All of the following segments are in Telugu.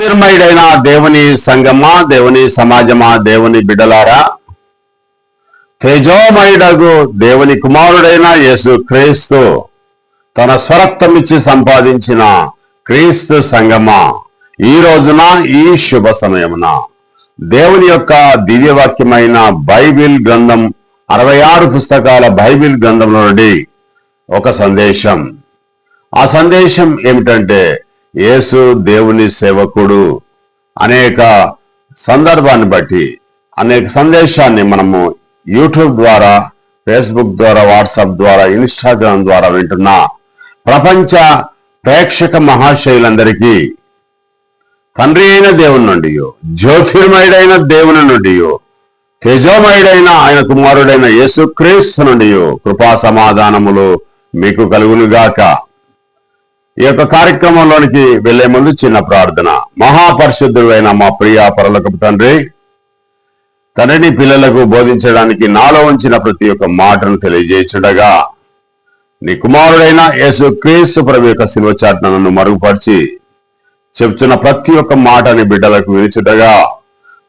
జ్యోతిర్మయుడైన దేవుని సంగమా దేవుని సమాజమా దేవుని బిడ్డలారా? తేజోమయుడగు దేవుని కుమారుడైన యేసు క్రీస్తు తన స్వరక్తమిచ్చి సంపాదించిన క్రీస్తు సంగమా. ఈ రోజున ఈ శుభ సమయమున దేవుని యొక్క దివ్యవాక్యమైన బైబిల్ గ్రంథం అరవై ఆరు పుస్తకాల బైబిల్ గ్రంథం నుండి ఒక సందేశం. ఆ సందేశం ఏమిటంటే యేసు దేవుని సేవకుడు అనేక సందర్భాన్ని బట్టి అనేక సందేశాన్ని మనము యూట్యూబ్ ద్వారా ఫేస్బుక్ ద్వారా వాట్సాప్ ద్వారా ఇన్స్టాగ్రామ్ ద్వారా వింటున్న ప్రపంచ ప్రేక్షక మహాశైలందరికీ తండ్రి అయిన దేవుని నుండి జ్యోతిర్మయుడైన దేవుని నుండి తేజోమయుడైన ఆయన కుమారుడైన యేసుక్రీస్తు నుండి కృపా సమాధానములు మీకు కలుగునుగాక. ఈ యొక్క కార్యక్రమంలోనికి వెళ్ళే ముందు చిన్న ప్రార్థన. మహాపరిశుద్ధుడైన మా ప్రియ పరలోకపు తండ్రి తండ్రిని పిల్లలకు బోధించడానికి నాలో ఉంచిన ప్రతి ఒక్క మాటను తెలియజేయుచుండగా నీ కుమారుడైన యేసు క్రీస్తు ప్రభు యొక్క శివచాటనను మరుగుపరిచి చెప్తున్న ప్రతి ఒక్క మాటని బిడ్డలకు వినిచుటగా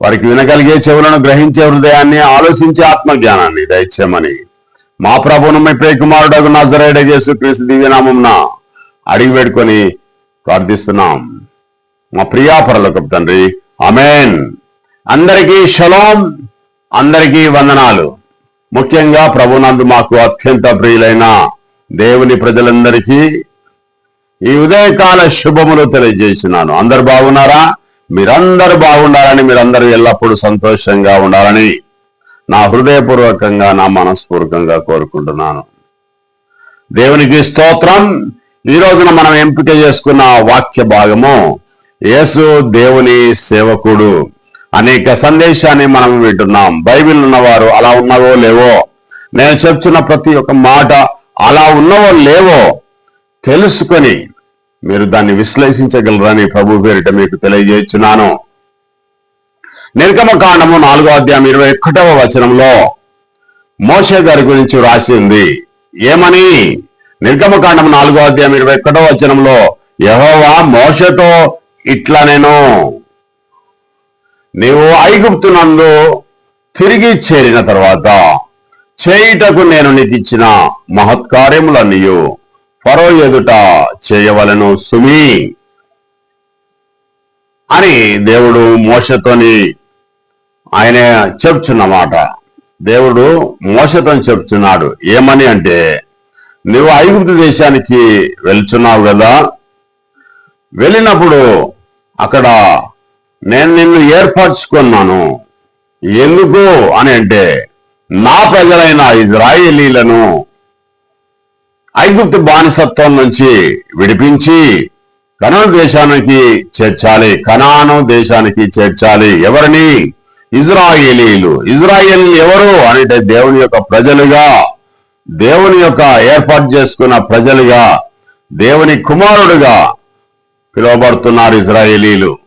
వారికి వినగలిగే చెవులను గ్రహించే హృదయాన్ని ఆలోచించే ఆత్మజ్ఞానాన్ని దయచేయమని మా ప్రభును మీ ప్రియ కుమారుడకు నజరేడ యేసు క్రీస్తు దివ్యనామంన అడిగి పెట్టుకొని ప్రార్థిస్తున్నాం. మా ప్రియాపరలకు తండ్రి. అమేన్ అందరికీ షలోం. అందరికీ వందనాలు. ముఖ్యంగా ప్రభునందు మాకు అత్యంత ప్రియులైన దేవుని ప్రజలందరికీ ఈ ఉదయకాల శుభములు తెలియజేస్తున్నాను. అందరు బాగున్నారా? మీరందరూ బాగుండాలని మీరందరూ ఎల్లప్పుడూ సంతోషంగా ఉండాలని నా హృదయపూర్వకంగా నా మనస్పూర్వకంగా కోరుకుంటున్నాను. దేవునికి స్తోత్రం. ఈ రోజున మనం ఎంపిక చేసుకున్న వాక్య భాగము యేసు దేవుని సేవకుడు. అనేక సందేశాన్ని మనం వింటున్నాం. బైబిల్ ఉన్నవారు అలా ఉన్నవో లేవో? నేను చెప్తున్న ప్రతి ఒక్క మాట అలా ఉన్నవో లేవో తెలుసుకొని మీరు దాన్ని విశ్లేషించగలరని ప్రభు పేరిట మీకు తెలియజేస్తున్నాను. నిర్గమ కాండము నాలుగో అధ్యాయం ఇరవై ఒకటవ వచనంలో మోషే గారి గురించి రాసి ఉంది ఏమని? నిర్గమకాండం నాలుగో అధ్యాయం ఇరవై ఒకటో వచనంలో యహోవా మోషతో ఇట్లా నేను. నీవు ఐగుప్తునందు తిరిగి చేరిన తర్వాత చేయుటకు నేను నీకు మహత్కార్యములన్నీయు ఫరో ఎదుట చేయవలను సుమి. అని దేవుడు మోసతోని ఆయన చెప్తున్నమాట. దేవుడు మోసతో చెప్తున్నాడు. ఏమని అంటే నువ్వు ఐగుప్తు దేశానికి వెళ్తున్నావు కదా. వెళ్ళినప్పుడు అక్కడ నేను నిన్ను ఏర్పరచుకున్నాను. ఎందుకు అని అంటే నా ప్రజలైన ఇజ్రాయేలీలను ఐగుప్తు బానిసత్వం నుంచి విడిపించి కనాను దేశానికి చేర్చాలి. కనాను దేశానికి చేర్చాలి. ఎవరిని? ఇజ్రాయేలీలు. ఇజ్రాయేలీలు ఎవరు? అంటే దేవుని యొక్క ప్రజలుగా దేవుని యొక్క ఏర్పాటు చేసుకున్న ప్రజలుగా దేవుని కుమారుడుగా పిలువబడుతున్నారు ఇజ్రాయేలీలు.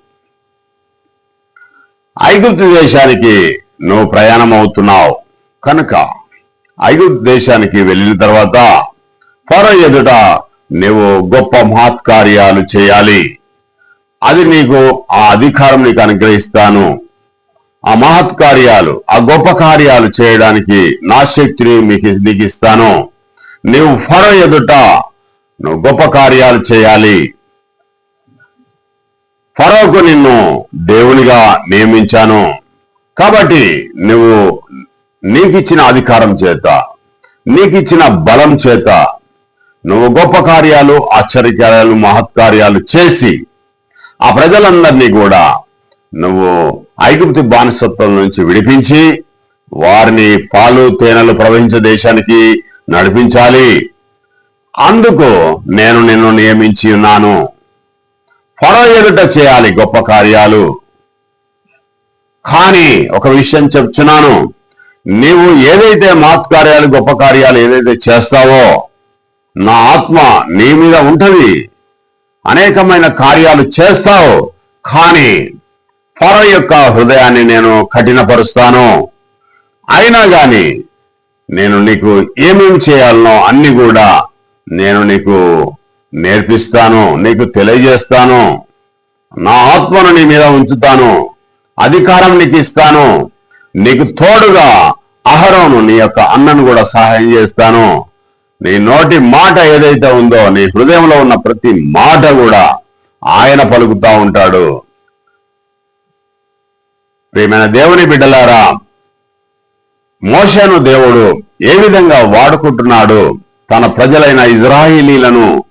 ఐగుప్తు దేశానికి నువ్వు ప్రయాణం అవుతున్నావు కనుక ఐగుప్తు దేశానికి వెళ్ళిన తర్వాత ఫరో ఎదుట నువ్వు గొప్ప మహత్కార్యాలు చేయాలి. అది నీకు ఆ అధికారం నీకు అనుగ్రహిస్తాను. ఆ మహత్ కార్యాలు ఆ గొప్ప కార్యాలు చేయడానికి నా శక్తిని మీకు నీకు ఇస్తాను. నువ్వు ఫరో ఎదుట నువ్వు గొప్ప కార్యాలు చేయాలి. ఫరోకు నిన్ను దేవునిగా నియమించాను. కాబట్టి నువ్వు నీకిచ్చిన అధికారం చేత నీకిచ్చిన బలం చేత నువ్వు గొప్ప కార్యాలు ఆశ్చర్యకార్యాలు మహత్కార్యాలు చేసి ఆ ప్రజలందరినీ కూడా నువ్వు ఐగుప్తి బానిసత్వం నుంచి విడిపించి వారిని పాలు తేనెలు ప్రవహించే దేశానికి నడిపించాలి. అందుకు నేను నిన్ను నియమించి ఉన్నాను. ఫరో ఎదుట చేయాలి గొప్ప కార్యాలు. కానీ ఒక విషయం చెప్తున్నాను నీవు ఏదైతే మాత్కార్యాలు గొప్ప కార్యాలు ఏదైతే చేస్తావో నా ఆత్మ నీ మీద ఉంటది. అనేకమైన కార్యాలు చేస్తావు. కానీ ఫరో యొక్క హృదయాన్ని నేను కఠినపరుస్తాను. అయినా గాని నేను నీకు ఏమేమి చేయాలనో అన్ని కూడా నేను నీకు నేర్పిస్తాను నీకు తెలియజేస్తాను. నా ఆత్మను నీ మీద ఉంచుతాను అధికారం నీకు ఇస్తాను. నీకు తోడుగా అహరోను నీ యొక్క అన్నను కూడా సహాయం చేస్తాను. నీ నోటి మాట ఏదైతే ఉందో నీ హృదయంలో ఉన్న ప్రతి మాట కూడా ఆయన పలుకుతా ఉంటాడు. ప్రేమైన దేవుని బిడ్డలారా మోషను దేవుడు ఏ విధంగా వాడుకుంటున్నాడు తన ప్రజలైన ఇజ్రాయిలీలను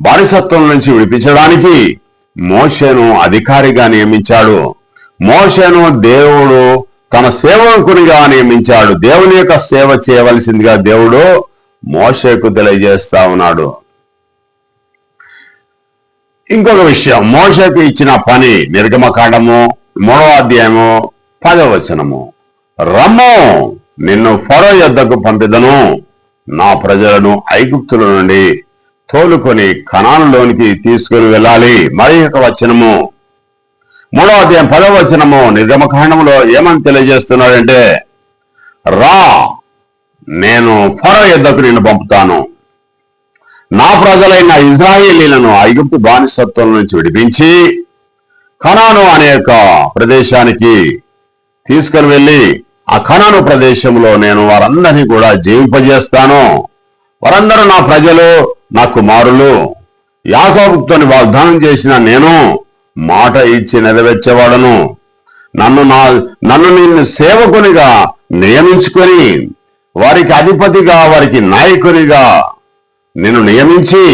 బానిసత్వం నుంచి విడిపించడానికి మోషను అధికారిగా నియమించాడు. మోషను దేవుడు తన సేవకునిగా నియమించాడు. దేవుని యొక్క సేవ చేయవలసిందిగా దేవుడు మోషకు తెలియజేస్తా ఉన్నాడు. ఇంకొక విషయం మోషకు ఇచ్చిన పని నిర్గమకాండము మూడవ అధ్యాయము పదవచనము. రమ్మో రమ్ము నిన్ను ఫరో యొద్దకు పంపిదను. నా ప్రజలను ఐగుప్తుల నుండి తోలుకొని కణాలలోనికి తీసుకుని వెళ్ళాలి. మరి యొక్క వచనము. మూడవ అధ్యాయం పదవ వచనము నిర్గమకాండములో ఏమని తెలియజేస్తున్నాడంటే రా నేను ఫరో యొద్దకు నిన్ను పంపుతాను. నా ప్రజలైన ఇజ్రాయేలీలను ఐగుప్తు బానిసత్వం నుంచి విడిపించి కనాను అనే యొక్క ప్రదేశానికి తీసుకుని వెళ్ళి ఆ కనాను ప్రదేశంలో నేను వారందరినీ కూడా జీవింపజేస్తాను. వారందరూ నా ప్రజలు నా కుమారులు యాకోబుతోని వాగ్దానం చేసిన నేను మాట ఇచ్చి నెరవేర్చేవాడను. నన్ను నా నన్ను నిన్ను సేవకునిగా నియమించుకొని వారికి అధిపతిగా వారికి నాయకునిగా నిన్ను నియమించి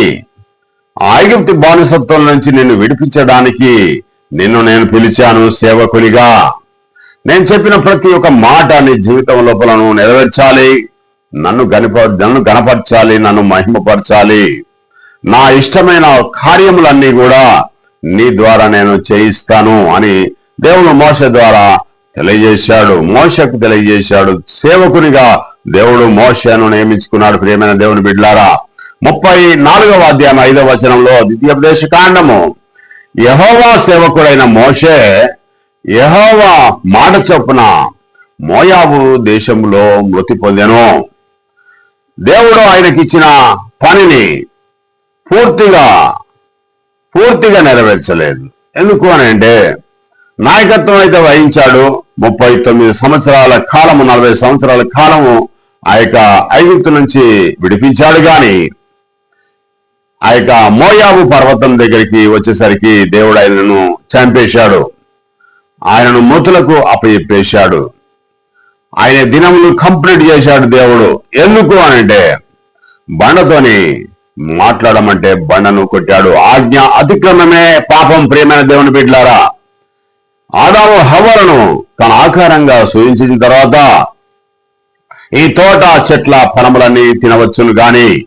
ఐగుప్తి బానిసత్వం నుంచి నిన్ను విడిపించడానికి నిన్ను నేను పిలిచాను సేవకునిగా. నేను చెప్పిన ప్రతి ఒక్క మాట నీ జీవితం లోపల నువ్వు నెరవేర్చాలి. నన్ను గనిప నన్ను గనపరచాలి నన్ను మహిమపరచాలి. నా ఇష్టమైన కార్యములన్నీ కూడా నీ ద్వారా నేను చేయిస్తాను అని దేవుడు మోస ద్వారా తెలియజేశాడు. మోసకు తెలియజేశాడు. సేవకునిగా దేవుడు మోసను నియమించుకున్నాడు. ప్రియమైన దేవుని బిడ్లారా ముప్పై నాలుగవ అధ్యాయం ఐదవ వచనంలో ద్వితీయ ప్రదేశ కాండము. యహోవా సేవకుడైన మోషే యహోవా మాట చొప్పున మోయాబు దేశంలో మృతి పొందెను. దేవుడు ఆయనకిచ్చిన పనిని పూర్తిగా పూర్తిగా నెరవేర్చలేదు. ఎందుకు అని అంటే నాయకత్వం అయితే వహించాడు. ముప్పై తొమ్మిది సంవత్సరాల కాలము నలభై సంవత్సరాల కాలము ఆ యొక్క ఐగుప్తు నుంచి విడిపించాడు గాని ఆ యొక్క మోయాబు పర్వతం దగ్గరికి వచ్చేసరికి దేవుడు ఆయనను చంపేశాడు. ఆయనను మృతులకు అప్పచెప్పేశాడు. ఆయన దినములు కంప్లీట్ చేశాడు దేవుడు. ఎందుకు అని అంటే బండతోని మాట్లాడమంటే బండను కొట్టాడు. ఆజ్ఞ అతిక్రమమే పాపం ప్రియమైన దేవుని బిడ్లారా ఆదాము హవలను తన ఆకారంగా సూచించిన తర్వాత ఈ తోట చెట్ల పనములన్నీ తినవచ్చును గాని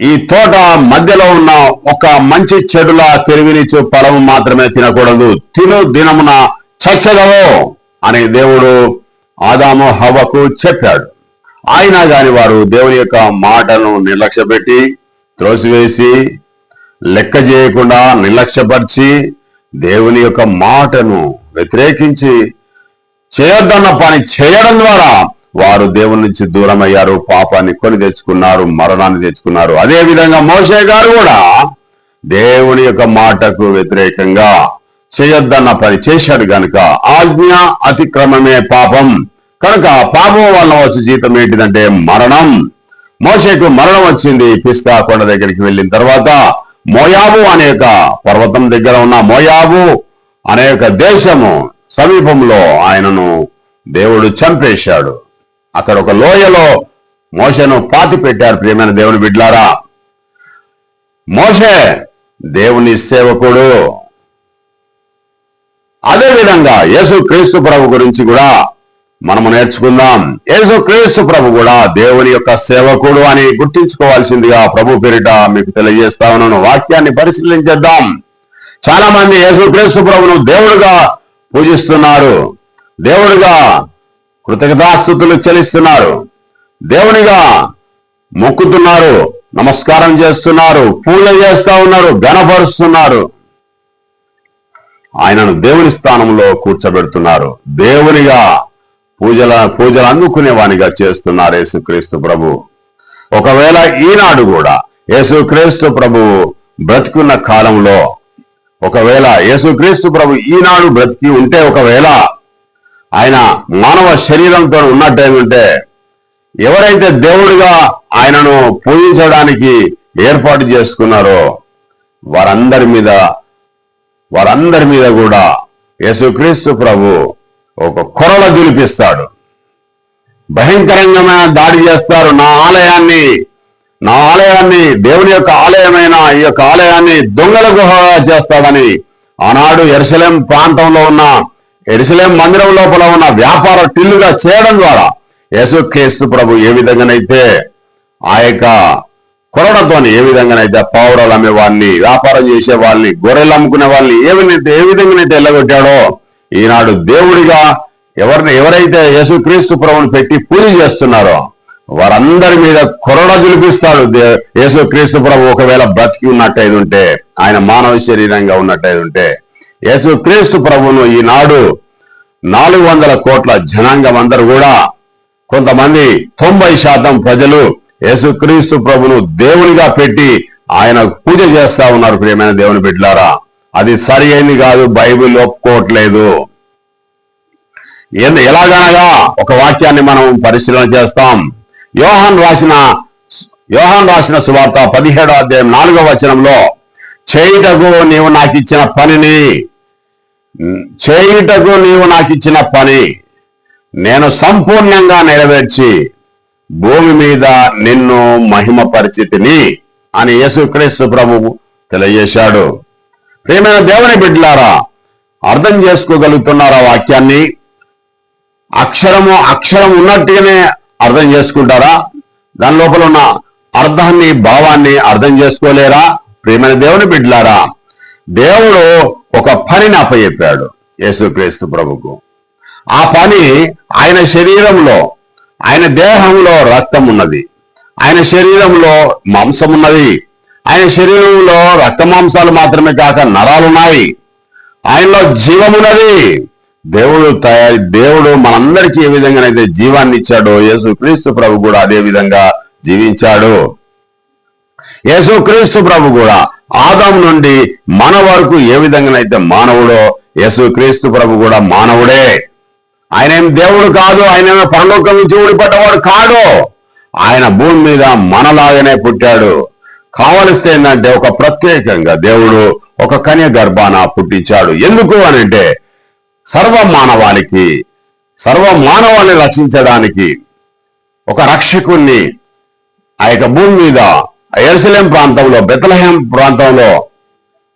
ఈ తోట మధ్యలో ఉన్న ఒక మంచి చెడుల తెలివినిచ్చు ఫలము మాత్రమే తినకూడదు. తిను దినమున చచ్చదవో అని దేవుడు ఆదాము హవ్వకు చెప్పాడు. అయినా కాని వారు దేవుని యొక్క మాటను నిర్లక్ష్యపెట్టి త్రోసివేసి లెక్క చేయకుండా నిర్లక్ష్యపరిచి దేవుని యొక్క మాటను వ్యతిరేకించి చేయొద్దన్న పని చేయడం ద్వారా వారు దేవుని నుంచి దూరం అయ్యారు పాపాన్ని కొని తెచ్చుకున్నారు మరణాన్ని తెచ్చుకున్నారు. అదే విధంగా మోసే గారు కూడా దేవుని యొక్క మాటకు వ్యతిరేకంగా చేయొద్దన్న పని చేశాడు గనుక ఆజ్ఞ అతిక్రమమే పాపం. కనుక పాపం వల్ల వచ్చే జీతం ఏంటిదంటే మరణం. మోషేకు మరణం వచ్చింది పిస్కా కొండ దగ్గరికి వెళ్ళిన తర్వాత మోయాబు అనే యొక్క పర్వతం దగ్గర ఉన్న మోయాబు అనే యొక్క దేశము సమీపంలో ఆయనను దేవుడు చంపేశాడు. అక్కడ ఒక లోయలో మోషను పాతి పెట్టారు ప్రియమైన దేవుని బిడ్లారా. మోషే దేవుని సేవకుడు. అదే విధంగా యేసు క్రీస్తు ప్రభు గురించి కూడా మనము నేర్చుకుందాం. యేసు క్రీస్తు ప్రభు కూడా దేవుని యొక్క సేవకుడు అని గుర్తించుకోవాల్సిందిగా ప్రభు పేరిట మీకు తెలియజేస్తా ఉన్నాను. వాక్యాన్ని పరిశీలించేద్దాం. చాలా మంది యేసు క్రీస్తు ప్రభును దేవుడుగా పూజిస్తున్నారు. దేవుడుగా కృతజ్ఞతాస్థుతులు చెల్లిస్తున్నారు. దేవునిగా మొక్కుతున్నారు నమస్కారం చేస్తున్నారు పూజ చేస్తా ఉన్నారు గణపరుస్తున్నారు ఆయనను దేవుని స్థానంలో కూర్చోబెడుతున్నారు. దేవునిగా పూజల పూజలు అందుకునేవానిగా చేస్తున్నారు యేసుక్రీస్తు ప్రభు. ఒకవేళ ఈనాడు కూడా యేసుక్రీస్తు ప్రభు బ్రతుకున్న కాలంలో ఒకవేళ యేసుక్రీస్తు ప్రభు ఈనాడు బ్రతికి ఉంటే ఒకవేళ ఆయన మానవ శరీరంతో ఉన్నట్టు ఉంటే ఎవరైతే దేవుడిగా ఆయనను పూజించడానికి ఏర్పాటు చేసుకున్నారో వారందరి మీద వారందరి మీద కూడా యేసుక్రీస్తు ప్రభు ఒక కొరల దులిపిస్తాడు. భయంకరంగా దాడి చేస్తారు. నా ఆలయాన్ని నా ఆలయాన్ని దేవుని యొక్క ఆలయమైన ఈ యొక్క ఆలయాన్ని దొంగల గుహగా చేస్తాడని ఆనాడు ఎరుసలేం ప్రాంతంలో ఉన్న ఎరుసలేం మందిరం లోపల ఉన్న వ్యాపార టిల్లుగా చేయడం ద్వారా యేసుక్రీస్తు ప్రభు ఏ విధంగానైతే ఆ యొక్క కొరడతోని ఏ విధంగానైతే పావురాలు అమ్మే వాళ్ళని వ్యాపారం చేసే వాళ్ళని గొర్రెలు అమ్ముకునే వాళ్ళని ఏ విధంగా ఏ విధంగానైతే వెళ్ళగొట్టాడో ఈనాడు దేవుడిగా ఎవరిని ఎవరైతే యేసుక్రీస్తు ప్రభుని పెట్టి పూజ చేస్తున్నారో వారందరి మీద కొరడ జులిపిస్తాడు దే- యేసుక్రీస్తు ప్రభు. ఒకవేళ బ్రతికి ఉన్నట్టయితే ఉంటే ఆయన మానవ శరీరంగా ఉన్నట్టయిది ఉంటే యేసుక్రీస్తు ప్రభును ఈనాడు నాలుగు వందల కోట్ల జనాంగం అందరూ కూడా కొంతమంది తొంభై శాతం ప్రజలు యేసుక్రీస్తు ప్రభును దేవునిగా పెట్టి ఆయన పూజ చేస్తా ఉన్నారు ప్రియమైన దేవుని బిడ్డలారా. అది సరి అయింది కాదు బైబిల్ ఒప్పుకోవట్లేదు. ఎలాగనగా ఒక వాక్యాన్ని మనం పరిశీలన చేస్తాం. యోహాన్ రాసిన యోహాన్ రాసిన సువార్త పదిహేడో అధ్యాయం నాలుగో వచనంలో చేయుటకు నీవు నాకు ఇచ్చిన పనిని చేయుటకు నీవు నాకు ఇచ్చిన పని నేను సంపూర్ణంగా నెరవేర్చి భూమి మీద నిన్ను మహిమ పరిస్థితిని అని యేసుక్రీస్తు ప్రభువు తెలియజేశాడు. ప్రియమైన దేవుని బిడ్డలారా అర్థం చేసుకోగలుగుతున్నారా వాక్యాన్ని? అక్షరము అక్షరం ఉన్నట్టుగానే అర్థం చేసుకుంటారా? దాని లోపల ఉన్న అర్థాన్ని భావాన్ని అర్థం చేసుకోలేరా? ప్రియమైన దేవుని బిడ్డలారా దేవుడు ఒక పనిని అప్పచెప్పాడు యేసుక్రీస్తు ప్రభుకు. ఆ పని ఆయన శరీరంలో ఆయన దేహంలో రక్తం ఉన్నది. ఆయన శరీరంలో మాంసం ఉన్నది. ఆయన శరీరంలో రక్త మాంసాలు మాత్రమే కాక నరాలున్నాయి ఆయనలో జీవమున్నది దేవుడు తయారు దేవుడు మనందరికీ ఏ విధంగానైతే జీవాన్ని ఇచ్చాడో యేసుక్రీస్తు ప్రభు కూడా అదే విధంగా జీవించాడు. యేసుక్రీస్తు ప్రభు కూడా ఆదాము నుండి మన వరకు ఏ విధంగానైతే మానవుడో యేసు క్రీస్తు ప్రభు కూడా మానవుడే. ఆయన ఏం దేవుడు కాదు ఆయన ఏమో పరలోకం నుంచి ఊడిపడ్డవాడు కాడు. ఆయన భూమి మీద మనలాగానే పుట్టాడు. కావలిస్తే ఏంటంటే ఒక ప్రత్యేకంగా దేవుడు ఒక కన్య గర్భాన పుట్టించాడు. ఎందుకు అని అంటే సర్వ మానవానికి సర్వ మానవాన్ని రక్షించడానికి ఒక రక్షకుణ్ణి ఆ యొక్క భూమి మీద ఎరుసలేం ప్రాంతంలో బెతలహేం ప్రాంతంలో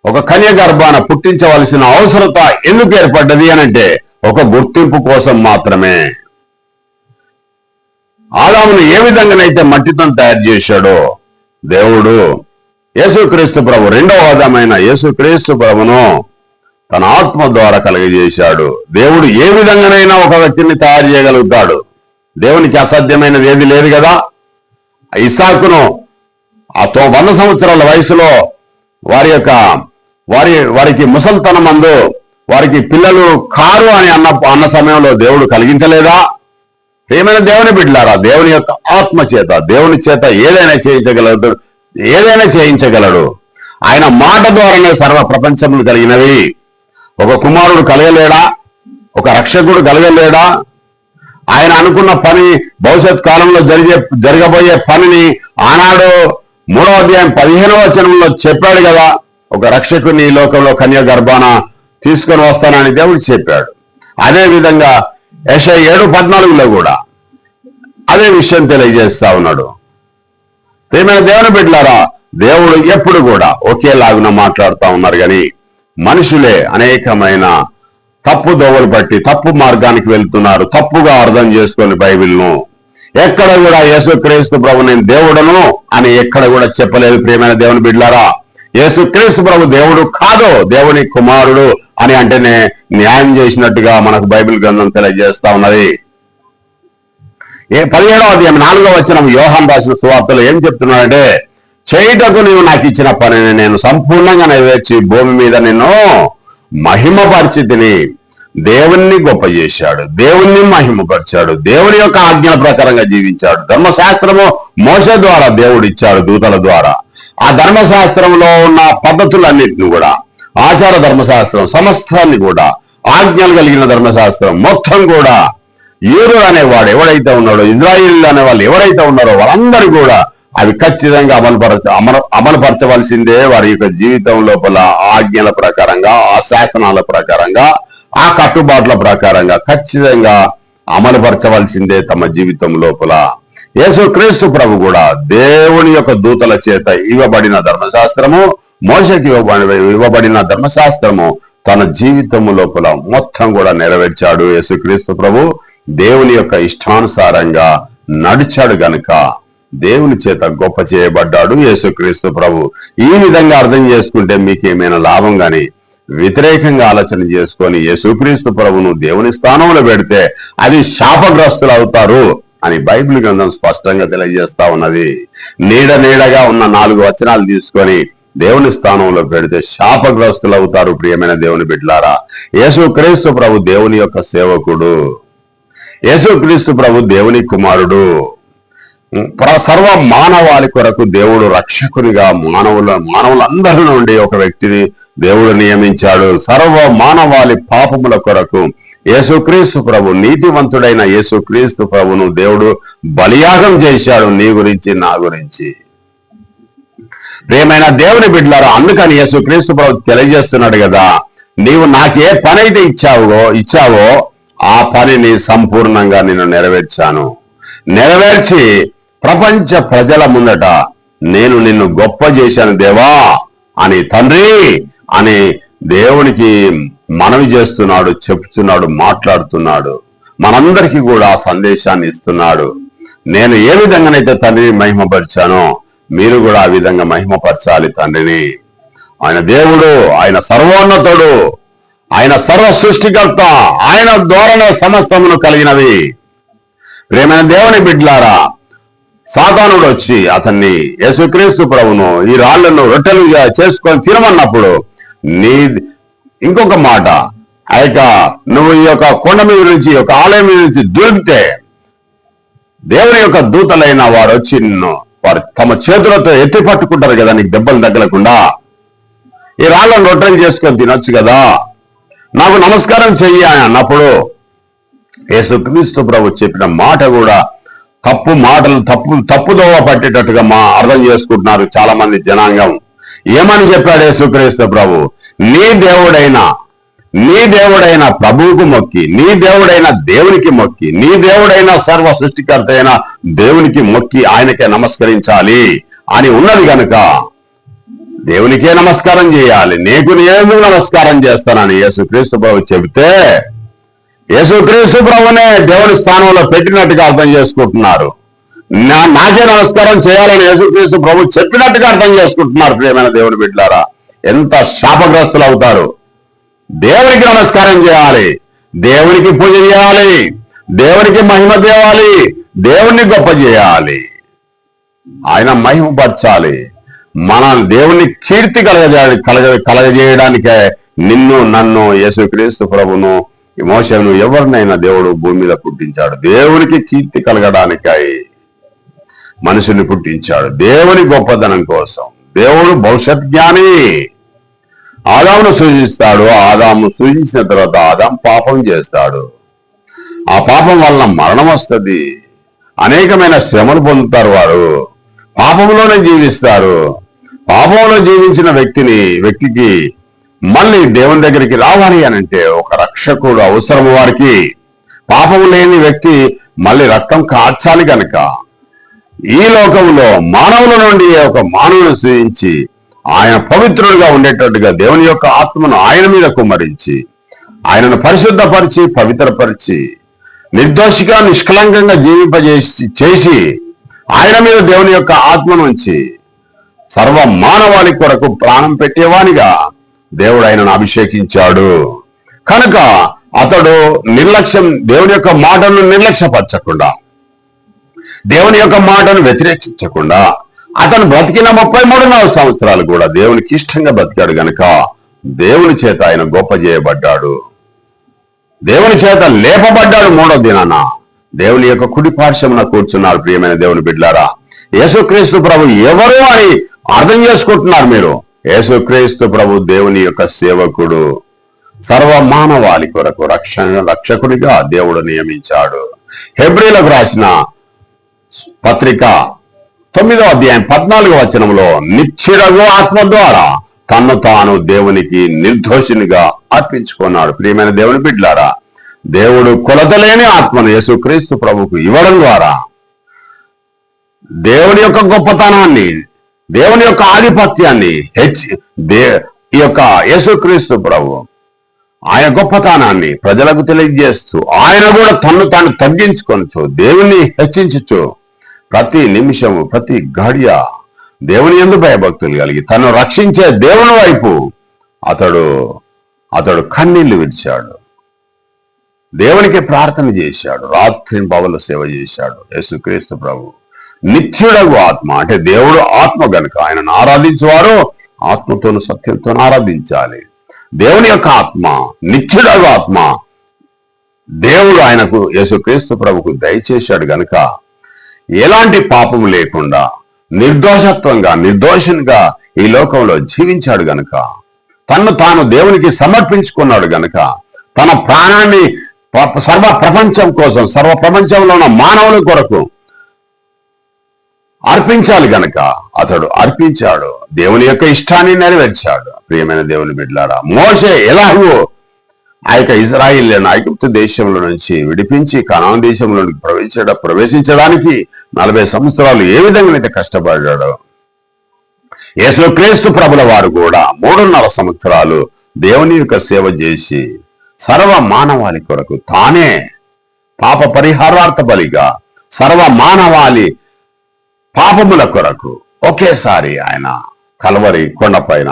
ఒక కన్య గర్భాన పుట్టించవలసిన అవసరత ఎందుకు ఏర్పడ్డది అనంటే ఒక గుర్తింపు కోసం మాత్రమే. ఆదామును ఏ విధంగానైతే మట్టితో తయారు చేశాడో దేవుడు యేసుక్రీస్తు ప్రభు రెండవ ఆదామైన యేసుక్రీస్తు ప్రభును తన ఆత్మ ద్వారా కలుగజేశాడు. దేవుడు ఏ విధంగానైనా ఒక వ్యక్తిని తయారు చేయగలుగుతాడు. దేవునికి అసాధ్యమైనది ఏది లేదు కదా? ఇసాకును ఆ తో వంద సంవత్సరాల వయసులో వారి యొక్క వారి వారికి ముసల్తనం మందు వారికి పిల్లలు కారు అని అన్న అన్న సమయంలో దేవుడు కలిగించలేదా? ప్రేమైన దేవుని బిడ్డలారా దేవుని యొక్క ఆత్మ చేత దేవుని చేత ఏదైనా చేయించగలడు ఏదైనా చేయించగలడు. ఆయన మాట ద్వారానే సర్వ ప్రపంచములు కలిగినవి. ఒక కుమారుడు కలగలేడా? ఒక రక్షకుడు కలగలేడా? ఆయన అనుకున్న పని భవిష్యత్ కాలంలో జరిగే జరగబోయే పనిని ఆనాడు మూడవ అధ్యాయం పదిహేనవ వచనంలో చెప్పాడు కదా ఒక రక్షకుని ఈ లోకంలో కన్య గర్భాన తీసుకొని వస్తానని దేవుడు చెప్పాడు. అదే విధంగా యశ ఏడు పద్నాలుగులో కూడా అదే విషయం తెలియజేస్తా ఉన్నాడు. ప్రేమైన దేవుని బిడ్డలారా దేవుడు ఎప్పుడు కూడా ఒకేలాగున మాట్లాడుతా ఉన్నారు కానీ మనుషులే అనేకమైన తప్పు దోవలు పట్టి తప్పు మార్గానికి వెళ్తున్నారు తప్పుగా అర్థం చేసుకొని బైబిల్ను ఎక్కడ కూడా యేసుక్రీస్తు ప్రభు నేను దేవుడను అని ఎక్కడ కూడా చెప్పలేదు ప్రియమైన దేవుని బిడ్లారా. యేసుక్రీస్తు ప్రభు దేవుడు కాదు దేవుని కుమారుడు అని అంటేనే న్యాయం చేసినట్టుగా మనకు బైబిల్ గ్రంథం తెలియజేస్తా ఉన్నది. ఏ పదిహేడవ అధ్యాయం నాలుగో వచ్చిన యోహాన్ రాసిన సువార్తలు ఏం చెప్తున్నాడంటే చేయుటకు నీవు నాకు ఇచ్చిన పనిని నేను సంపూర్ణంగా నెరవేర్చి భూమి మీద నిన్ను మహిమపరిచితిని దేవుణ్ణి గొప్ప చేశాడు దేవుణ్ణి మహిమపరిచాడు దేవుని యొక్క ఆజ్ఞల ప్రకారంగా జీవించాడు. ధర్మశాస్త్రము మోస ద్వారా దేవుడు ఇచ్చాడు దూతల ద్వారా. ఆ ధర్మశాస్త్రంలో ఉన్న పద్ధతులన్నింటిని కూడా ఆచార ధర్మశాస్త్రం సమస్తాన్ని కూడా ఆజ్ఞలు కలిగిన ధర్మశాస్త్రం మొత్తం కూడా యూరు అనేవాడు ఎవడైతే ఉన్నాడో ఇజ్రాయిల్ అనే వాళ్ళు ఎవరైతే ఉన్నారో వాళ్ళందరూ కూడా అవి ఖచ్చితంగా అమలుపరచ అమలు అమలుపరచవలసిందే వారి యొక్క జీవితం లోపల ఆజ్ఞల ప్రకారంగా ఆ శాసనాల ప్రకారంగా ఆ కట్టుబాట్ల ప్రకారంగా ఖచ్చితంగా అమలుపరచవలసిందే తమ జీవితం లోపల. యేసు క్రీస్తు ప్రభు కూడా దేవుని యొక్క దూతల చేత ఇవ్వబడిన ధర్మశాస్త్రము మోసకి ఇవ్వబడిన ధర్మశాస్త్రము తన జీవితము లోపల మొత్తం కూడా నెరవేర్చాడు యేసుక్రీస్తు ప్రభు. దేవుని యొక్క ఇష్టానుసారంగా నడిచాడు గనుక దేవుని చేత గొప్ప చేయబడ్డాడు యేసుక్రీస్తు ప్రభు. ఈ విధంగా అర్థం చేసుకుంటే మీకేమైనా లాభం గాని వ్యతిరేకంగా ఆలోచన చేసుకొని యేసుక్రీస్తు ప్రభును దేవుని స్థానంలో పెడితే అది శాపగ్రస్తులు అవుతారు అని బైబిల్ గ్రంథం స్పష్టంగా తెలియజేస్తా ఉన్నది. నీడ నీడగా ఉన్న నాలుగు వచనాలు తీసుకొని దేవుని స్థానంలో పెడితే శాపగ్రస్తులు అవుతారు ప్రియమైన దేవుని బిడ్లారా యేసుక్రీస్తు ప్రభు దేవుని యొక్క సేవకుడు. యేసుక్రీస్తు ప్రభు దేవుని కుమారుడు. సర్వ మానవాళి కొరకు దేవుడు రక్షకునిగా మానవుల మానవులందరి నుండి ఒక వ్యక్తిని దేవుడు నియమించాడు సర్వ మానవాళి పాపముల కొరకు. యేసుక్రీస్తు ప్రభు నీతివంతుడైన యేసుక్రీస్తు ప్రభును దేవుడు బలియాగం చేశాడు నీ గురించి నా గురించి. ప్రేమైన దేవుని బిడ్డలారా అందుకని యేసుక్రీస్తు ప్రభు తెలియజేస్తున్నాడు కదా నీవు నాకే పని అయితే ఇచ్చావో ఇచ్చావో ఆ పనిని సంపూర్ణంగా నేను నెరవేర్చాను. నెరవేర్చి ప్రపంచ ప్రజల ముందట నేను నిన్ను గొప్ప చేశాను దేవా అని తండ్రి అని దేవునికి మనవి చేస్తున్నాడు చెప్తున్నాడు మాట్లాడుతున్నాడు. మనందరికీ కూడా ఆ సందేశాన్ని ఇస్తున్నాడు. నేను ఏ విధంగానైతే తండ్రిని మహిమపరిచానో మీరు కూడా ఆ విధంగా మహిమపరచాలి తండ్రిని. ఆయన దేవుడు ఆయన సర్వోన్నతుడు ఆయన సర్వ సృష్టికర్త ఆయన ద్వారానే సమస్తమును కలిగినవి ప్రేమైన దేవుని బిడ్లారా సాతానుడు వచ్చి అతన్ని యేసుక్రీస్తు ప్రభును ఈ రాళ్ళను రొట్టెలుగా చేసుకొని తినమన్నప్పుడు నీ ఇంకొక మాట. ఆ యొక్క నువ్వు ఈ యొక్క కొండ మీద నుంచి ఈ యొక్క ఆలయం మీద నుంచి దూరితే దేవుని యొక్క దూతలైన వారు వచ్చి నిన్ను వారు తమ చేతులతో ఎత్తి పట్టుకుంటారు కదా నీకు దెబ్బలు తగ్గలకుండా ఈ రాళ్ళను రొట్టెలు చేసుకొని తినొచ్చు కదా. నాకు నమస్కారం చెయ్యి అని అన్నప్పుడు యేసుక్రీస్తు ప్రభు చెప్పిన మాట కూడా తప్పు మాటలు తప్పు తప్పుదోవ పట్టేటట్టుగా మా అర్థం చేసుకుంటున్నారు చాలా మంది జనాంగం. ఏమని చెప్పాడు యేసుక్రీస్తు ప్రభు? నీ దేవుడైన నీ దేవుడైన ప్రభువుకు మొక్కి నీ దేవుడైన దేవునికి మొక్కి నీ దేవుడైన సర్వ సృష్టికర్త అయిన దేవునికి మొక్కి ఆయనకే నమస్కరించాలి అని ఉన్నది గనుక దేవునికే నమస్కారం చేయాలి. నీకు నేను నమస్కారం చేస్తానని యేసుక్రీస్తు ప్రభు చెబితే యేసుక్రీస్తు ప్రభునే దేవుని స్థానంలో పెట్టినట్టుగా అర్థం చేసుకుంటున్నారు. నా నాకే నమస్కారం చేయాలని యేసుక్రీస్తు ప్రభు చెప్పినట్టుగా అర్థం చేసుకుంటున్నారు ప్రియమైన దేవుని బిడ్డారా. ఎంత శాపగ్రస్తులు అవుతారు? దేవునికి నమస్కారం చేయాలి. దేవునికి పూజ చేయాలి. దేవునికి మహిమ తేవాలి. దేవుణ్ణి గొప్ప చేయాలి. ఆయన మహిమపరచాలి. మన దేవుని కీర్తి కలగజే కలగ కలగజేయడానికే నిన్ను నన్ను యేసుక్రీస్తు ప్రభును ఈ ఎవరినైనా దేవుడు భూమి మీద పుట్టించాడు. దేవునికి కీర్తి కలగడానికై మనిషిని పుట్టించాడు. దేవుని గొప్పదనం కోసం. దేవుడు భవిష్యత్ జ్ఞాని. ఆదామును సూచిస్తాడు ఆదాము సూచించిన తర్వాత ఆదాం పాపం చేస్తాడు. ఆ పాపం వలన మరణం వస్తుంది. అనేకమైన శ్రమలు పొందుతారు వారు. పాపంలోనే జీవిస్తారు. పాపంలో జీవించిన వ్యక్తిని వ్యక్తికి మళ్ళీ దేవుని దగ్గరికి రావాలి అని అంటే ఒక రక్షకుడు అవసరం వారికి. పాపం లేని వ్యక్తి మళ్ళీ రక్తం కార్చాలి కనుక ఈ లోకంలో మానవుల నుండి ఒక మానవుని సూచించి ఆయన పవిత్రుడిగా ఉండేటట్టుగా దేవుని యొక్క ఆత్మను ఆయన మీద కుమరించి ఆయనను పరిశుద్ధపరిచి పవిత్రపరిచి నిర్దోషిగా నిష్కలంకంగా జీవింపజేసి చేసి ఆయన మీద దేవుని యొక్క ఆత్మనుంచి సర్వ మానవాళి కొరకు ప్రాణం పెట్టేవానిగా దేవుడు ఆయనను అభిషేకించాడు. కనుక అతడు నిర్లక్ష్యం దేవుని యొక్క మాటను నిర్లక్ష్యపరచకుండా దేవుని యొక్క మాటను వ్యతిరేకించకుండా అతను బతికిన ముప్పై మూడున్నర సంవత్సరాలు కూడా దేవునికి ఇష్టంగా బతికాడు గనక దేవుని చేత ఆయన గొప్ప చేయబడ్డాడు. దేవుని చేత లేపబడ్డాడు మూడో దినాన. దేవుని యొక్క కుడి పార్శ్వమున కూర్చున్నారు ప్రియమైన దేవుని బిడ్లారా. యేసుక్రీస్తు ప్రభు ఎవరు అని అర్థం చేసుకుంటున్నారు మీరు. యేసుక్రీస్తు ప్రభు దేవుని యొక్క సేవకుడు సర్వ మానవాళి కొరకు రక్షణ రక్షకుడిగా దేవుడు నియమించాడు. హెబ్రిలకు రాసిన పత్రిక తొమ్మిదో అధ్యాయం పద్నాలుగో వచనంలో నిశ్చిరగు ఆత్మ ద్వారా తన్ను తాను దేవునికి నిర్దోషినిగా అర్పించుకున్నాడు. ప్రియమైన దేవుని బిడ్లారా దేవుడు కొలతలేని ఆత్మను యేసుక్రీస్తు ప్రభుకు ఇవ్వడం ద్వారా దేవుని యొక్క గొప్పతనాన్ని దేవుని యొక్క ఆధిపత్యాన్ని హెచ్చి దే ఈ యొక్క యేసుక్రీస్తు ప్రభు ఆయన గొప్పతనాన్ని ప్రజలకు తెలియజేస్తూ ఆయన కూడా తన్ను తాను తగ్గించుకొనచ్చు దేవుణ్ణి హెచ్చించచ్చు ప్రతి నిమిషము ప్రతి ఘడియ దేవుని ఎందు భయభక్తులు కలిగి తను రక్షించే దేవుని వైపు అతడు అతడు కన్నీళ్ళు విడిచాడు. దేవునికి ప్రార్థన చేశాడు రాత్రి పవల సేవ చేశాడు. యేసుక్రీస్తు ప్రభు నిత్యుడగు ఆత్మ అంటే దేవుడు ఆత్మ గనుక ఆయనను ఆరాధించేవారు ఆత్మతోను సత్యంతో ఆరాధించాలి. దేవుని యొక్క ఆత్మ నిత్యుడగు ఆత్మ దేవుడు ఆయనకు యేసుక్రీస్తు ప్రభుకు దయచేశాడు గనుక ఎలాంటి పాపం లేకుండా నిర్దోషత్వంగా నిర్దోషంగా ఈ లోకంలో జీవించాడు గనక తన్ను తాను దేవునికి సమర్పించుకున్నాడు గనక తన ప్రాణాన్ని సర్వ ప్రపంచం కోసం సర్వ ప్రపంచంలో ఉన్న మానవుల కొరకు అర్పించాలి గనక అతడు అర్పించాడు. దేవుని యొక్క ఇష్టాన్ని నెరవేర్చాడు. ప్రియమైన దేవుని బిడ్లారా మోసే ఎలాగో ఆ యొక్క ఇజ్రాయిల్ ఐగుప్తు దేశంలో నుంచి విడిపించి కనాన్ దేశంలోనికి ప్రవేశ ప్రవేశించడానికి నలభై సంవత్సరాలు ఏ విధంగా అయితే కష్టపడ్డాడో యేసుక్రీస్తు ప్రభుల వారు కూడా మూడున్నర సంవత్సరాలు దేవుని యొక్క సేవ చేసి సర్వ మానవాళి కొరకు తానే పాప పరిహారార్థ బలిగా సర్వ మానవాళి పాపముల కొరకు ఒకేసారి ఆయన కలవరి కొండపైన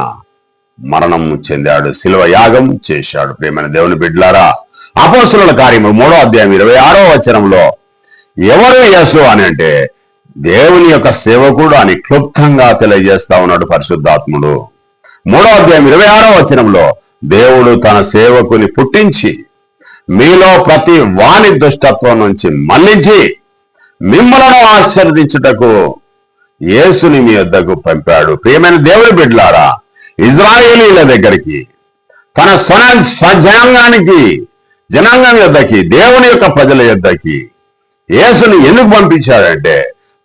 మరణం చెందాడు శిలువ యాగం చేశాడు. ప్రేమైన దేవుని బిడ్లారా అపోస్తుల కార్యము మూడో అధ్యాయం ఇరవై ఆరో వచనంలో ఎవరు యేసు అని అంటే దేవుని యొక్క సేవకుడు అని క్లుప్తంగా తెలియజేస్తా ఉన్నాడు పరిశుద్ధాత్ముడు. మూడో అధ్యాయం ఇరవై ఆరో వచనంలో దేవుడు తన సేవకుని పుట్టించి మీలో ప్రతి వాణి దుష్టత్వం నుంచి మళ్ళించి మిమ్మలను ఆశీర్వదించుటకు యేసుని మీ వద్దకు పంపాడు. ప్రియమైన దేవుని బిడ్లారా ఇజ్రాయేలీల దగ్గరికి తన స్వ స్వజనాంగానికి జనాంగం యొద్దకి దేవుని యొక్క ప్రజల యొద్దకి యేసుని ఎందుకు పంపించాడంటే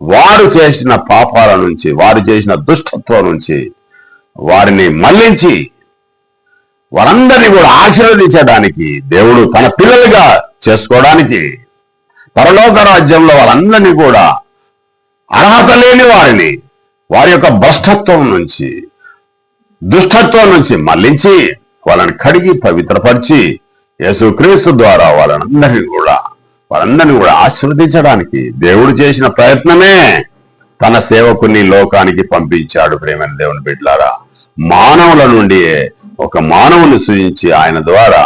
వారు చేసిన పాపాల నుంచి వారు చేసిన దుష్టత్వం నుంచి వారిని మళ్ళించి వారందరినీ కూడా ఆశీర్వదించడానికి దేవుడు తన పిల్లలుగా చేసుకోవడానికి పరలోక రాజ్యంలో వారందరినీ కూడా అర్హత లేని వారిని వారి యొక్క భ్రష్టత్వం నుంచి దుష్టత్వం నుంచి మళ్ళించి వాళ్ళని కడిగి పవిత్రపరిచి యేసుక్రీస్తు ద్వారా వాళ్ళందరినీ కూడా వాళ్ళందరినీ కూడా ఆశీర్వదించడానికి దేవుడు చేసిన ప్రయత్నమే తన సేవకుని లోకానికి పంపించాడు ప్రేమైన దేవుని బిడ్లారా మానవుల నుండి ఒక మానవుని సృజించి ఆయన ద్వారా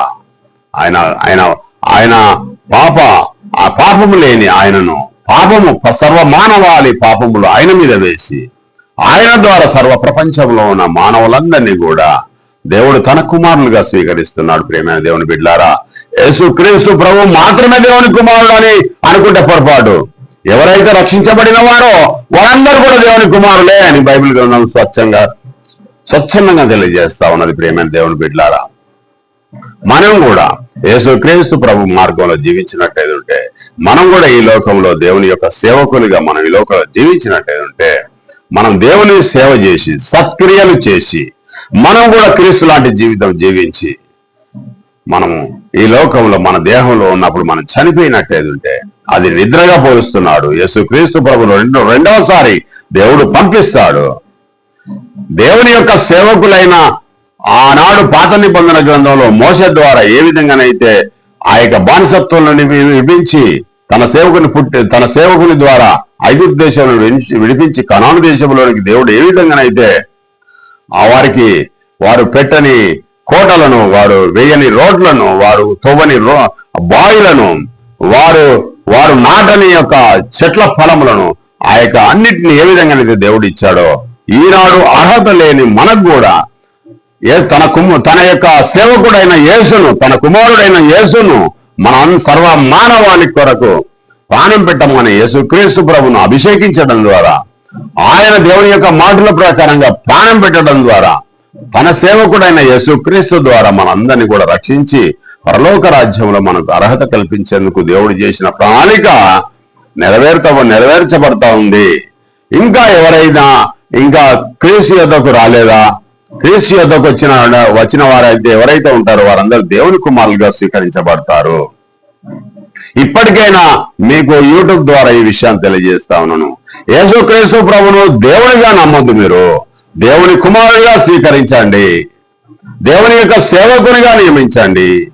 ఆయన ఆయన ఆయన పాప ఆ పాపము లేని ఆయనను పాపము సర్వ మానవాళి పాపములు ఆయన మీద వేసి ఆయన ద్వారా సర్వ ప్రపంచంలో ఉన్న మానవులందరినీ కూడా దేవుడు తన కుమారులుగా స్వీకరిస్తున్నాడు. ప్రేమైన దేవుని బిడ్లారా యేసు క్రీస్తు ప్రభు మాత్రమే దేవుని కుమారుడు అని అనుకుంటే పొరపాటు. ఎవరైతే రక్షించబడిన వారో వారందరూ కూడా దేవుని కుమారులే అని బైబిల్ గ్రంథం స్వచ్ఛంగా స్వచ్ఛందంగా తెలియజేస్తా ఉన్నది. ప్రేమైన దేవుని బిడ్లారా మనం కూడా యేసుక్రీస్తు ప్రభు మార్గంలో జీవించినట్టయితే ఉంటే మనం కూడా ఈ లోకంలో దేవుని యొక్క సేవకులుగా మనం ఈ లోకంలో జీవించినట్టయితే ఉంటే మనం దేవుని సేవ చేసి సత్క్రియలు చేసి మనం కూడా క్రీస్తు లాంటి జీవితం జీవించి మనము ఈ లోకంలో మన దేహంలో ఉన్నప్పుడు మనం చనిపోయినట్టయితే అది నిద్రగా పోలుస్తున్నాడు. యేసుక్రీస్తు ప్రభు రెండో రెండవసారి దేవుడు పంపిస్తాడు. దేవుని యొక్క సేవకులైన ఆనాడు పాత నిబంధన గ్రంథంలో మోస ద్వారా ఏ విధంగానైతే ఆ యొక్క బానిసత్వం నుండి తన సేవకుని పుట్టి తన సేవకుని ద్వారా ఐగుప్తు దేశంలో విడిచి- విడిపించి కనాను దేశంలోనికి దేవుడు ఏ విధంగానైతే ఆ వారికి వారు పెట్టని కోటలను వారు వేయని రోడ్లను వారు తవ్వని రో బాయిలను వారు వారు నాటని యొక్క చెట్ల ఫలములను ఆ యొక్క అన్నిటిని ఏ విధంగానైతే దేవుడు ఇచ్చాడో ఈనాడు అర్హత లేని మనకు కూడా ఏ తన కుమ తన యొక్క సేవకుడైన యేసును తన కుమారుడైన యేసును మన సర్వ మానవాళి కొరకు ప్రాణం పెట్టమని యేసు క్రీస్తు ప్రభును అభిషేకించడం ద్వారా ఆయన దేవుని యొక్క మాటల ప్రకారంగా ప్రాణం పెట్టడం ద్వారా తన సేవకుడైన యేసుక్రీస్తు ద్వారా మనందరినీ కూడా రక్షించి పరలోక రాజ్యంలో మనకు అర్హత కల్పించేందుకు దేవుడు చేసిన ప్రణాళిక నెరవేర్త నెరవేర్చబడతా ఉంది. ఇంకా ఎవరైనా ఇంకా క్రీస్తు యొద్దకు రాలేదా? క్రీస్తు యొద్దకు వచ్చిన వచ్చిన వారైతే ఎవరైతే ఉంటారో వారందరూ దేవుని కుమారులుగా స్వీకరించబడతారు. ఇప్పటికైనా మీకు యూట్యూబ్ ద్వారా ఈ విషయాన్ని తెలియజేస్తా ఉన్నాను. యేసుక్రీస్తు ప్రభును దేవునిగా నమ్మొద్దు మీరు. దేవుని కుమారుడిగా స్వీకరించండి. దేవుని యొక్క సేవకునిగా నియమించండి.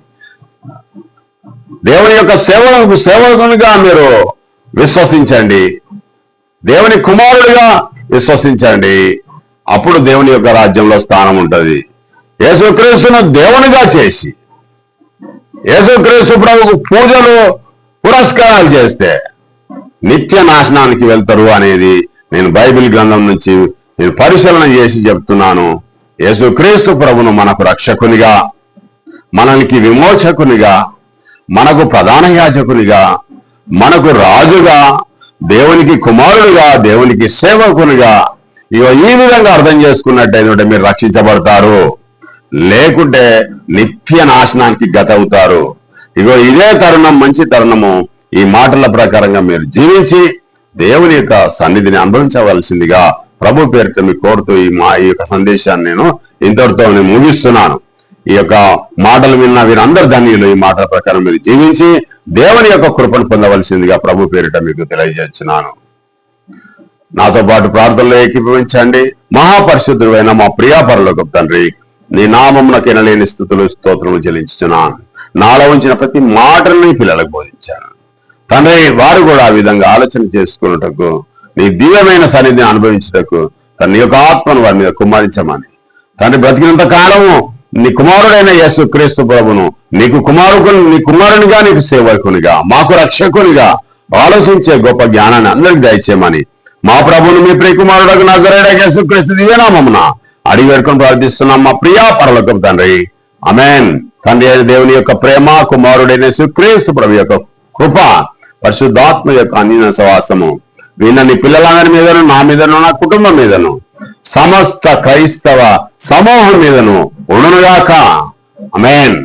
దేవుని యొక్క సేవ సేవకునిగా మీరు విశ్వసించండి. దేవుని కుమారుడిగా విశ్వసించండి. అప్పుడు దేవుని యొక్క రాజ్యంలో స్థానం ఉంటుంది. యేసుక్రీస్తును దేవునిగా చేసి యేసుక్రీస్తు ప్రభుకు పూజలు పురస్కారాలు చేస్తే నిత్య నాశనానికి వెళ్తారు అనేది నేను బైబిల్ గ్రంథం నుంచి నేను పరిశీలన చేసి చెప్తున్నాను. యేసుక్రీస్తు ప్రభును మనకు రక్షకునిగా మనకి విమోచకునిగా మనకు ప్రధాన యాజకునిగా మనకు రాజుగా దేవునికి కుమారుడుగా దేవునికి సేవకునిగా ఇగో ఈ విధంగా అర్థం చేసుకున్నట్టయితే మీరు రక్షించబడతారు. లేకుంటే నిత్య నాశనానికి గతవుతారు. ఇగో ఇదే తరుణం మంచి తరుణము. ఈ మాటల ప్రకారంగా మీరు జీవించి దేవుని యొక్క సన్నిధిని అనుభవించవలసిందిగా ప్రభు పేరుతో మీకు కోరుతూ ఈ మా ఈ యొక్క సందేశాన్ని నేను ఇంతటితో నేను ముగిస్తున్నాను. ఈ యొక్క మాటలు విన్న వీరందరు ధన్యులు. ఈ మాటల ప్రకారం మీరు జీవించి దేవుని యొక్క కృపను పొందవలసిందిగా ప్రభు పేరిట మీకు తెలియజేస్తున్నాను. నాతో పాటు ప్రార్థనలో ఏకీభవించండి. మహాపరిశుద్ధుడైన మా ప్రియాపరలోక తండ్రి నీ నామమునకు ఎనలేని స్థుతులు స్తోత్రములు చెల్లించుచున్నాను. నాలో ఉంచిన ప్రతి మాటను పిల్లలకు బోధించాను. తండ్రి వారు కూడా ఆ విధంగా ఆలోచన చేసుకున్నటకు నీ దివ్యమైన సన్నిధిని అనుభవించుటకు తన యొక్క ఆత్మను వారి మీద కుమారించమని తండ్రి బ్రతికినంత కాలము నీ కుమారుడైన యేసు క్రీస్తు ప్రభును నీకు కుమారుకు నీ కుమారునిగా నీకు సేవకునిగా మాకు రక్షకునిగా ఆలోచించే గొప్ప జ్ఞానాన్ని అందరికి దయచేయమని మా ప్రభును మీ ప్రియకుమారుడకు నజరేడకేసు క్రీస్తు దివ్యనామమున అడిగి పెట్టుకుని ప్రార్థిస్తున్నాం. మా ప్రియా పరలోకం తండ్రి. అమెన్ తండ్రి అయిన దేవుని యొక్క ప్రేమ కుమారుడైన సుక్రీస్తు ప్రభు యొక్క కృప పరిశుద్ధాత్మ యొక్క అన్యన సవాసము వీళ్ళ నీ పిల్లలందరి మీదను నా మీదను నా కుటుంబం మీదను సమస్త క్రైస్తవ సమూహం మీదను ఉండునుగాక. అమెన్